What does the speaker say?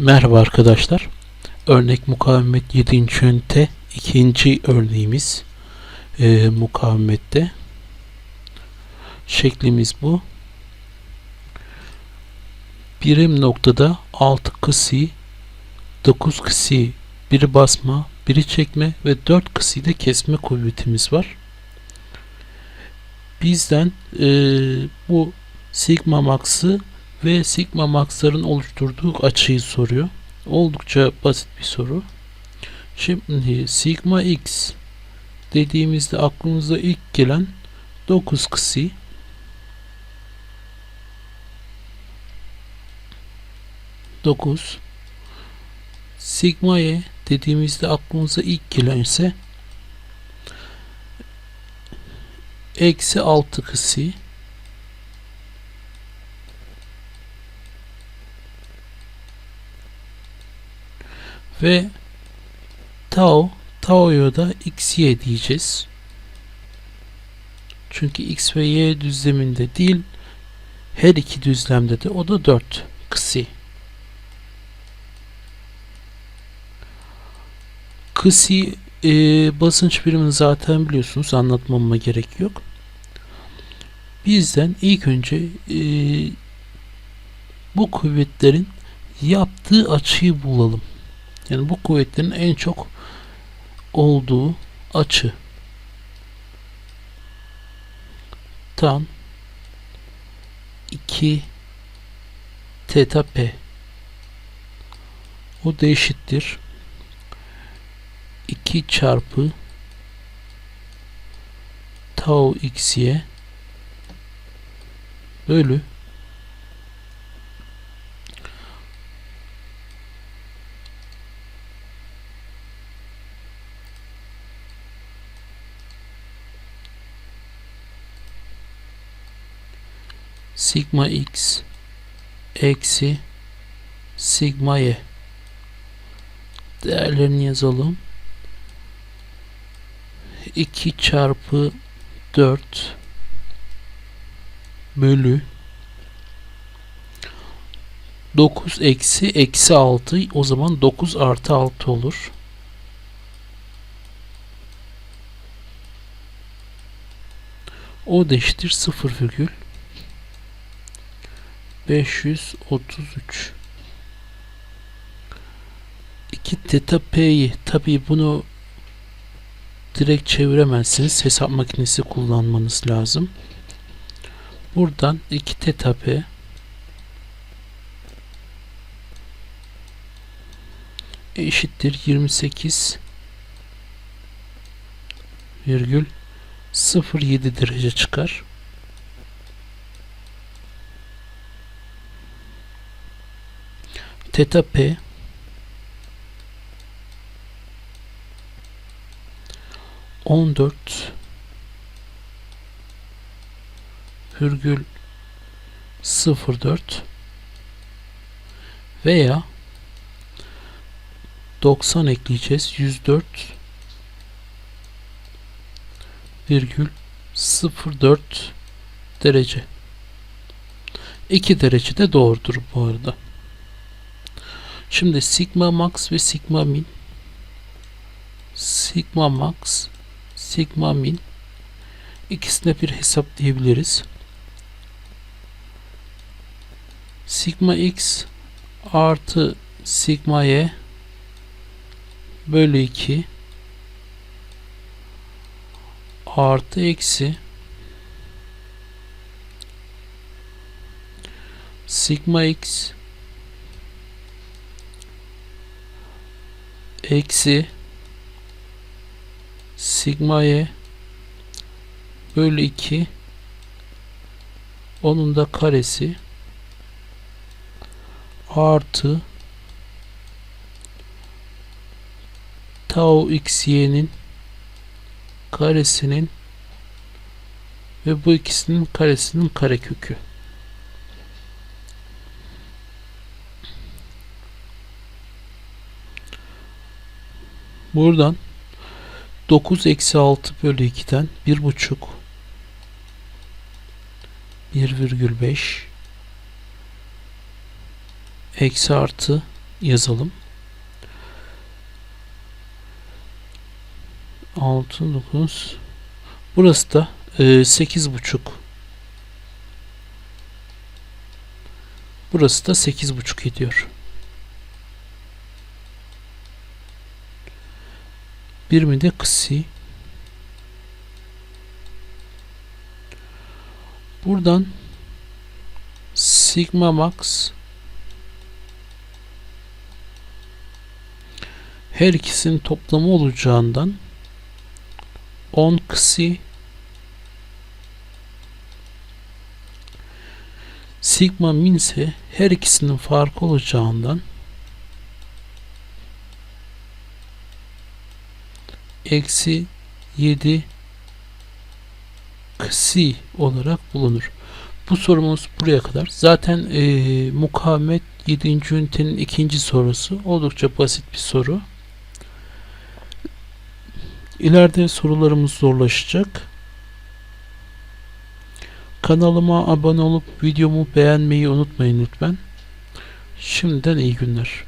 Merhaba arkadaşlar. Örnek mukavemet 7. ünite ikinci örneğimiz e, mukavemette. Şeklimiz bu. Birim noktada 6 kısi, 9 kısi, biri basma, biri çekme ve 4 kısi de kesme kuvvetimiz var. Bizden e, bu sigma max'ı ve sigma max'ların oluşturduğu açıyı soruyor. Oldukça basit bir soru. Şimdi sigma x dediğimizde aklımıza ilk gelen 9 kısi dokuz sigma y dediğimizde aklımıza ilk gelen ise eksi 6 kısi ve tau tau'ya da x y diyeceğiz. Çünkü x ve y düzleminde değil her iki düzlemde de o da 4 kısi. Kısi e, basınç birimini zaten biliyorsunuz anlatmama gerek yok. Bizden ilk önce e, bu kuvvetlerin yaptığı açıyı bulalım. Yani bu kuvvetlerin en çok olduğu açı. Tan 2 teta p. O da eşittir 2 çarpı tau x'ye bölü sigma x eksi sigma y. Değerlerini yazalım. 2 çarpı 4 bölü 9 eksi eksi 6 o zaman 9 artı 6 olur. O da eşittir 0 virgül 533 2 teta p'yi tabi bunu direkt çeviremezsiniz. Hesap makinesi kullanmanız lazım. Buradan 2 teta p eşittir 28 virgül 07 derece çıkar. Teta P on dört virgül sıfır dört veya 90 ekleyeceğiz 104 virgül 04 derece 2 derece de doğrudur bu arada. Şimdi sigma max ve sigma min sigma max sigma min ikisine bir hesaplayabiliriz. Sigma x artı sigma y bölü 2 artı eksi sigma x eksi sigma y bölü 2 onun da karesi artı tau x y'nin karesinin ve bu ikisinin karesinin karekökü. Buradan 9 eksi 6 bölü 2'den 1,5 1,5 eksi artı yazalım. 6 9 Burası da e, buçuk. Burası da sekiz buçuk ediyor. Birimi de kısi. Buradan sigma max her ikisinin toplamı olacağından 10 kısi sigma min ise her ikisinin farkı olacağından eksi 7 kısi olarak bulunur. Bu sorumuz buraya kadar. Zaten e, mukavemet 7. ünitenin ikinci sorusu. Oldukça basit bir soru. İleride sorularımız zorlaşacak. Kanalıma abone olup videomu beğenmeyi unutmayın lütfen. Şimdiden iyi günler.